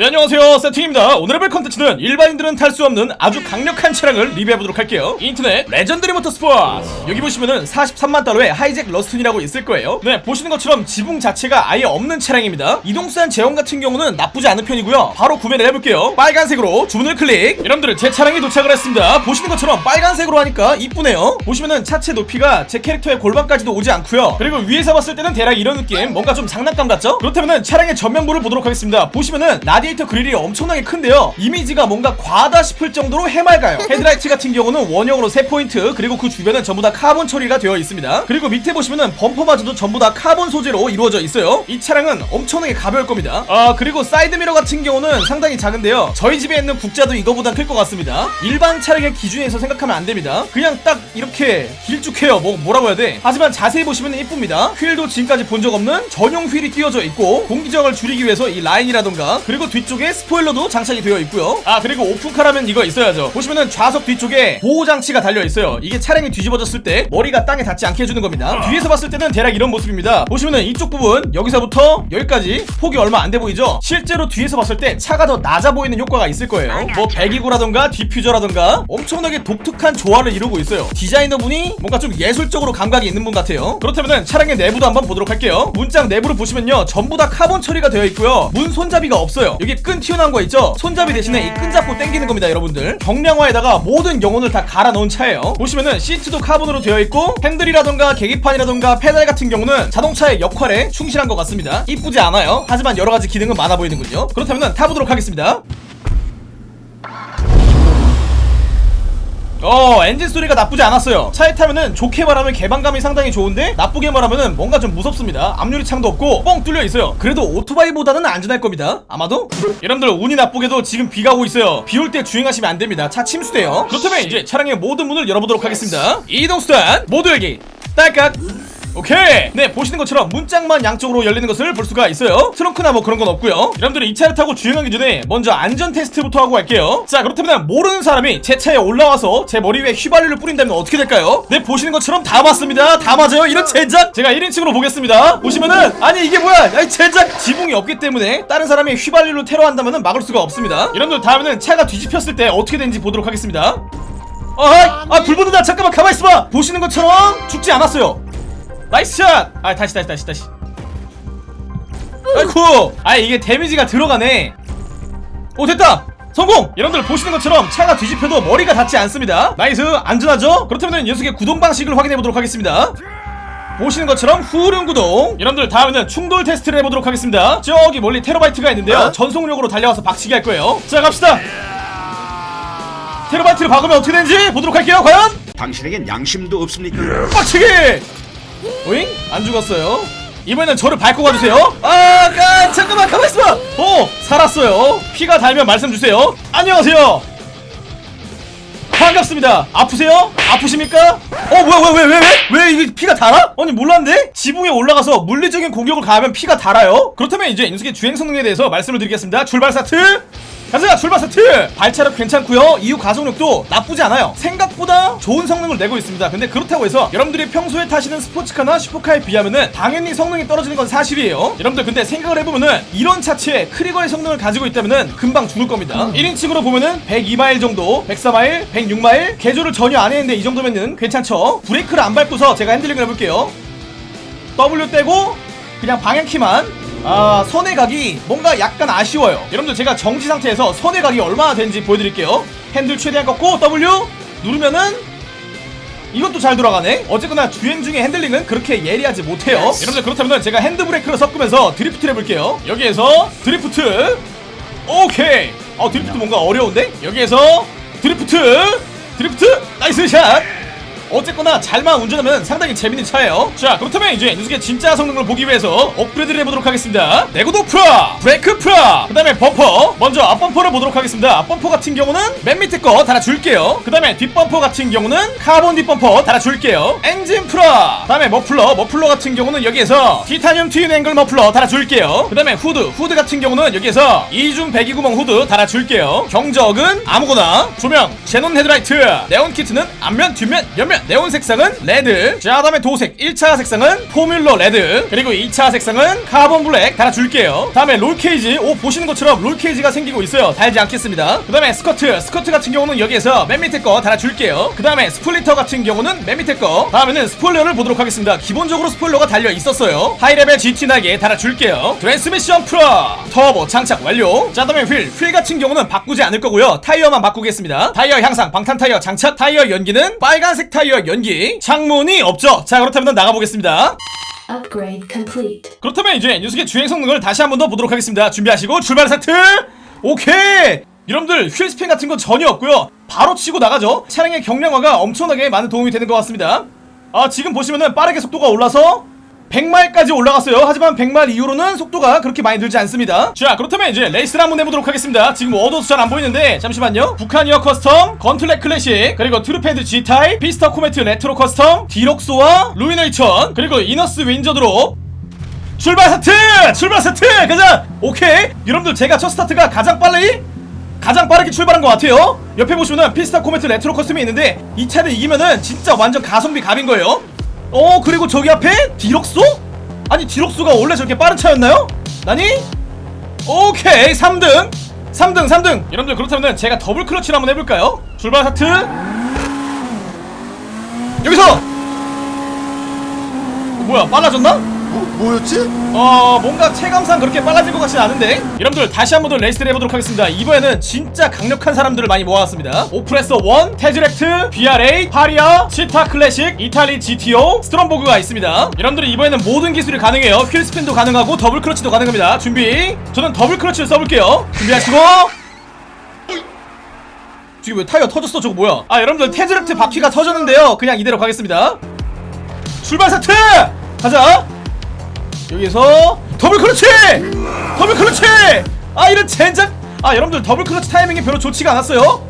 네 안녕하세요. 세팅입니다. 오늘 해볼 컨텐츠는 일반인들은 탈 수 없는 아주 강력한 차량을 리뷰해보도록 할게요. 인터넷 레전드리 모터스포츠 여기 보시면은 43만 달러의 하이잭 러스튼이라고 있을 거예요. 네 보시는 것처럼 지붕 자체가 아예 없는 차량입니다. 이동수단 제형 같은 경우는 나쁘지 않은 편이고요. 바로 구매를 해볼게요. 빨간색으로 주문을 클릭. 여러분들 제 차량이 도착을 했습니다. 보시는 것처럼 빨간색으로 하니까 이쁘네요. 보시면은 차체 높이가 제 캐릭터의 골반까지도 오지 않고요. 그리고 위에서 봤을 때는 대략 이런 느낌. 뭔가 좀 장난감 같죠? 그렇다면은 차량의 전면부를 보도록 하겠습니다. 보시면은 라디 에이터 그릴이 엄청나게 큰데요. 이미지가 뭔가 과하다 싶을 정도로 해맑아요. 헤드라이트 같은 경우는 원형으로 3포인트 그리고 그 주변은 전부 다 카본 처리가 되어 있습니다. 그리고 밑에 보시면은 범퍼마저도 전부 다 카본 소재로 이루어져 있어요. 이 차량은 엄청나게 가벼울 겁니다. 아 그리고 사이드미러 같은 경우는 상당히 작은데요. 저희 집에 있는 국자도 이거보다 클 것 같습니다. 일반 차량의 기준에서 생각하면 안 됩니다. 그냥 딱 이렇게 길쭉해요. 뭐 뭐라고 해야 돼? 하지만 자세히 보시면 이쁩니다. 휠도 지금까지 본 적 없는 전용 휠이 끼워져 있고 공기저항을 줄이기 위해서 이 라인이라던가 그리고 뒤 쪽에 스포일러도 장착이 되어 있고요. 아 그리고 오픈카라면 이거 있어야죠. 보시면은 좌석 뒤쪽에 보호 장치가 달려 있어요. 이게 차량이 뒤집어졌을 때 머리가 땅에 닿지 않게 해주는 겁니다. 뒤에서 봤을 때는 대략 이런 모습입니다. 보시면은 이쪽 부분 여기서부터 여기까지 폭이 얼마 안 돼 보이죠? 실제로 뒤에서 봤을 때 차가 더 낮아 보이는 효과가 있을 거예요. 뭐 배기구라던가 디퓨저라던가 엄청나게 독특한 조화를 이루고 있어요. 디자이너분이 뭔가 좀 예술적으로 감각이 있는 분 같아요. 그렇다면은 차량의 내부도 한번 보도록 할게요. 문장 내부를 보시면요. 전부 다 카본 처리가 되어 있고요. 문 손잡이가 없어요 여기 끈 튀어나온 거 있죠? 손잡이 대신에 이 끈 잡고 당기는 겁니다 여러분들. 경량화에다가 모든 영혼을 다 갈아 넣은 차예요. 보시면은 시트도 카본으로 되어 있고 핸들이라던가 계기판이라던가 페달 같은 경우는 자동차의 역할에 충실한 것 같습니다. 이쁘지 않아요. 하지만 여러 가지 기능은 많아 보이는군요. 그렇다면은 타보도록 하겠습니다 어 엔진 소리가 나쁘지 않았어요. 차에 타면은 좋게 말하면 개방감이 상당히 좋은데 나쁘게 말하면은 뭔가 좀 무섭습니다. 앞유리 창도 없고 뻥 뚫려 있어요. 그래도 오토바이보다는 안전할 겁니다. 아마도? 여러분들 운이 나쁘게도 지금 비가 오고 있어요. 비 올 때 주행하시면 안 됩니다. 차 침수돼요. 그렇다면 이제 차량의 모든 문을 열어보도록 하겠습니다. 이동 수단 모두 열기. 딸깍 오케이. 네 보시는 것처럼 문짝만 양쪽으로 열리는 것을 볼 수가 있어요. 트렁크나 뭐 그런 건 없고요. 여러분들이 이 차를 타고 주행하기 전에 먼저 안전 테스트부터 하고 갈게요. 자 그렇다면 모르는 사람이 제 차에 올라와서 제 머리 위에 휘발유를 뿌린다면 어떻게 될까요? 네 보시는 것처럼 다 맞습니다. 다 맞아요. 이런 제작! 제가 1인칭으로 보겠습니다. 보시면은 아니 이게 뭐야! 야이 제작! 지붕이 없기 때문에 다른 사람이 휘발유를 테러한다면 막을 수가 없습니다. 여러분들 다음에는 차가 뒤집혔을 때 어떻게 되는지 보도록 하겠습니다. 아, 아, 불 붙는다. 잠깐만, 가만 있어봐. 보시는 것처럼 죽지 않았어요. 나이스 샷! 아, 다시, 다시, 다시, 다시. 아이쿠! 아, 이게 데미지가 들어가네. 오, 됐다! 성공! 여러분들 보시는 것처럼 차가 뒤집혀도 머리가 닿지 않습니다. 나이스! 안전하죠? 그렇다면 녀석의 구동 방식을 확인해 보도록 하겠습니다. 보시는 것처럼 후륜 구동 여러분들 다음에는 충돌 테스트를 해보도록 하겠습니다 저기 멀리 테러바이트가 있는데요 전속력으로 달려와서 박치기 할 거예요 자 갑시다 테러바이트를 박으면 어떻게 되는지 보도록 할게요 과연 당신에겐 양심도 없습니까? 빡치기! 오잉? 안 죽었어요. 이번에는 저를 밟고 가주세요. 아, 까, 잠깐만, 가만있어봐! 오, 살았어요. 피가 달면 말씀 주세요. 안녕하세요. 반갑습니다. 아프세요? 아프십니까? 어, 뭐야, 왜, 왜, 왜, 왜? 왜 이게 피가 달아? 아니, 몰랐는데? 지붕에 올라가서 물리적인 공격을 가하면 피가 달아요? 그렇다면 이제 인숙의 주행 성능에 대해서 말씀을 드리겠습니다. 출발 스타트! 가자 출발 스타트 발차력 괜찮고요. 이후 가속력도 나쁘지 않아요. 생각보다 좋은 성능을 내고 있습니다. 근데 그렇다고 해서 여러분들이 평소에 타시는 스포츠카나 슈퍼카에 비하면은 당연히 성능이 떨어지는 건 사실이에요. 여러분들 근데 생각을 해보면은 이런 차체에 크리거의 성능을 가지고 있다면은 금방 죽을 겁니다. 1인칭으로 보면은 102마일 정도 104마일 106마일? 개조를 전혀 안 했는데 이 정도면은 괜찮죠? 브레이크를 안 밟고서 제가 핸들링을 해볼게요. W 떼고 그냥 방향키만 아 선의 각이 뭔가 약간 아쉬워요. 여러분들 제가 정지 상태에서 선의 각이 얼마나 되는지 보여드릴게요. 핸들 최대한 꺾고 W 누르면은 이것도 잘 돌아가네. 어쨌거나 주행 중에 핸들링은 그렇게 예리하지 못해요. 여러분들 그렇다면 제가 핸드브레이크를 섞으면서 드리프트를 해볼게요. 여기에서 드리프트. 오케이. 어 드리프트 뭔가 어려운데? 여기에서 드리프트. 드리프트. 나이스 샷 어쨌거나 잘만 운전하면 상당히 재밌는 차예요. 자 그렇다면 이제 녀석의 진짜 성능을 보기 위해서 업그레이드를 해보도록 하겠습니다. 내구도 프로 브레이크 프로 그 다음에 범퍼. 먼저 앞범퍼를 보도록 하겠습니다. 앞범퍼 같은 경우는 맨 밑에 거 달아줄게요. 그 다음에 뒷범퍼 같은 경우는 카본 뒷범퍼 달아줄게요. 엔진 프로 그 다음에 머플러. 머플러 같은 경우는 여기에서 티타늄 트윈 앵글 머플러 달아줄게요. 그 다음에 후드 후드 같은 경우는 여기에서 이중 배기구멍 후드 달아줄게요. 경적은 아무거나 조명 제논 헤드라이트 네온 키트는 앞면 뒷면 옆면 네온 색상은 레드 자 다음에 도색 1차 색상은 포뮬러 레드 그리고 2차 색상은 카본 블랙 달아줄게요. 다음에 롤케이지 오 보시는 것처럼 롤케이지가 생기고 있어요. 달지 않겠습니다. 그 다음에 스커트 스커트 같은 경우는 여기에서 맨 밑에 거 달아줄게요. 그 다음에 스플리터 같은 경우는 맨 밑에 거. 다음에는 스포일러를 보도록 하겠습니다. 기본적으로 스포일러가 달려 있었어요. 하이레벨 GT 나게 달아줄게요. 트랜스미션 프로! 터보 장착 완료. 자 다음에 휠. 휠 같은 경우는 바꾸지 않을 거고요. 타이어만 바꾸겠습니다. 타이어 향상 방탄 타이어 장착. 타이어 연기는 빨간색 타이어 연기 창문이 없죠 자 그렇다면 나가보겠습니다 Upgrade complete. 그렇다면 이제 녀석의 주행 성능을 다시 한 번 더 보도록 하겠습니다. 준비하시고 출발 스타트! 오케이! 여러분들 휠 스핀 같은 건 전혀 없고요. 바로 치고 나가죠. 차량의 경량화가 엄청나게 많은 도움이 되는 것 같습니다. 아 지금 보시면은 빠르게 속도가 올라서 100마일까지 올라갔어요. 하지만 100마일 이후로는 속도가 그렇게 많이 늘지 않습니다. 자, 그렇다면 이제 레이스를 한번 해보도록 하겠습니다. 지금 어두워서 잘 안 보이는데 잠시만요. 북한이어 커스텀, 건틀렉 클래식, 그리고 트루패드 G타입, 피스터 코메트 레트로 커스텀, 디럭소와 루이너이천, 그리고 이너스 윈저 드롭, 출발 스타트! 출발 스타트! 가자! 오케이! 여러분들 제가 첫 스타트가 가장 빨리 가장 빠르게 출발한 것 같아요 옆에 보시면은 피스타 코메트 레트로 커스텀이 있는데 이 차를 이기면은 진짜 완전 가성비 갑인 거예요 어 그리고 저기 앞에 디럭소? 아니 디럭소가 원래 저렇게 빠른 차였나요? 나니? 오케이 3등 3등 3등 여러분들 그렇다면 제가 더블 클러치를 한번 해볼까요? 출발 스타트 여기서 어, 뭐야 빨라졌나? 뭐, 뭐였지? 어 뭔가 체감상 그렇게 빨라질 것 같진 않은데. 여러분들 다시 한 번 더 레이스를 해보도록 하겠습니다. 이번에는 진짜 강력한 사람들을 많이 모아왔습니다. 오프레서 1, 테즈렉트, BR8, 파리아, 치타 클래식, 이탈리 GTO, 스트롬보그가 있습니다. 여러분들 이번에는 모든 기술이 가능해요. 휠스핀도 가능하고 더블 클러치도 가능합니다. 준비. 저는 더블 클러치를 써볼게요. 준비하시고. 지금 왜 타이어 터졌어? 저거 뭐야? 아 여러분들 테즈렉트 바퀴가 터졌는데요. 그냥 이대로 가겠습니다. 출발 사트! 가자 여기서 더블 클러치! 더블 클러치! 아 이런 젠장! 아 여러분들 더블 클러치 타이밍이 별로 좋지가 않았어요.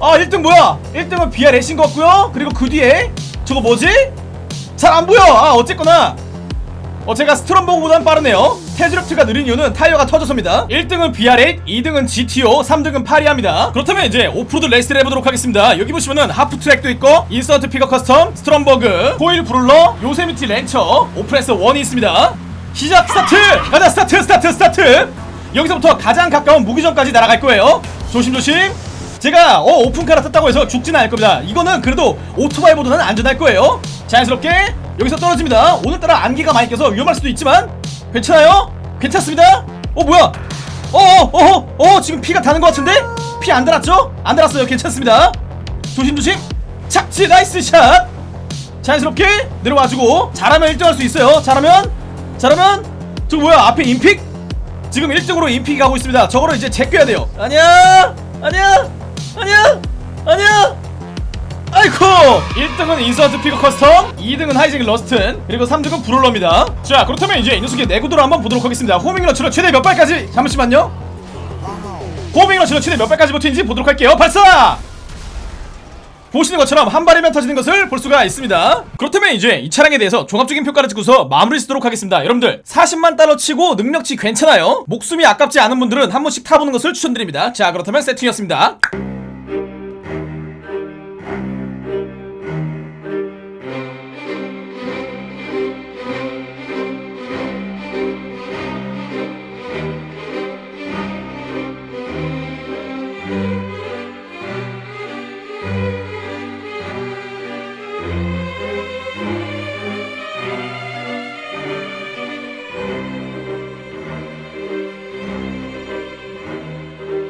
아 1등 뭐야? 1등은 비아 레신 것 같고요. 그리고 그 뒤에 저거 뭐지? 잘 안 보여. 아 어쨌거나. 어 제가 스트럼버그보단 빠르네요. 테즈렉트가 느린 이유는 타이어가 터져서입니다. 1등은 BR8 2등은 GTO 3등은 파리아입니다. 그렇다면 이제 오프로드 레이스를 해보도록 하겠습니다. 여기 보시면은 하프트랙도 있고 인서트 피거 커스텀 스트럼버그 코일 브룰러 요세미티 렌처 오프레스 1이 있습니다 시작 스타트! 가자 스타트 스타트 스타트! 여기서부터 가장 가까운 무기점까지 날아갈 거예요. 조심조심. 제가 어 오픈카라 탔다고 해서 죽지는 않을 겁니다. 이거는 그래도 오토바이보다는 안전할 거예요. 자연스럽게 여기서 떨어집니다. 오늘따라 안개가 많이 껴서 위험할 수도 있지만 괜찮아요? 괜찮습니다. 어 뭐야? 어어어어 어, 어, 지금 피가 다는 것 같은데? 피 안 달았죠? 안 달았어요. 괜찮습니다. 조심조심. 착지 나이스 샷! 자연스럽게 내려와주고 잘하면 1등 할 수 있어요. 잘하면 잘하면 저 뭐야 앞에 인픽? 지금 1등으로 인픽이 가고 있습니다. 저거를 이제 제껴야 돼요. 아니야 아니야 아니야 아니야. 아이쿠! 1등은 인서트 피거 커스텀 2등은 하이잭 러스튼 그리고 3등은 브롤러입니다. 자 그렇다면 이제 이 녀석의 내구도를 한번 보도록 하겠습니다. 호밍 러치로 최대 몇 발까지? 잠시만요. 호밍 러치로 최대 몇 발까지 버티는지 보도록 할게요. 발사 보시는 것처럼 한 발이면 터지는 것을 볼 수가 있습니다. 그렇다면 이제 이 차량에 대해서 종합적인 평가를 찍고서 마무리 짓도록 하겠습니다. 여러분들 40만 달러 치고 능력치 괜찮아요? 목숨이 아깝지 않은 분들은 한 번씩 타보는 것을 추천드립니다. 자 그렇다면 세팅이었습니다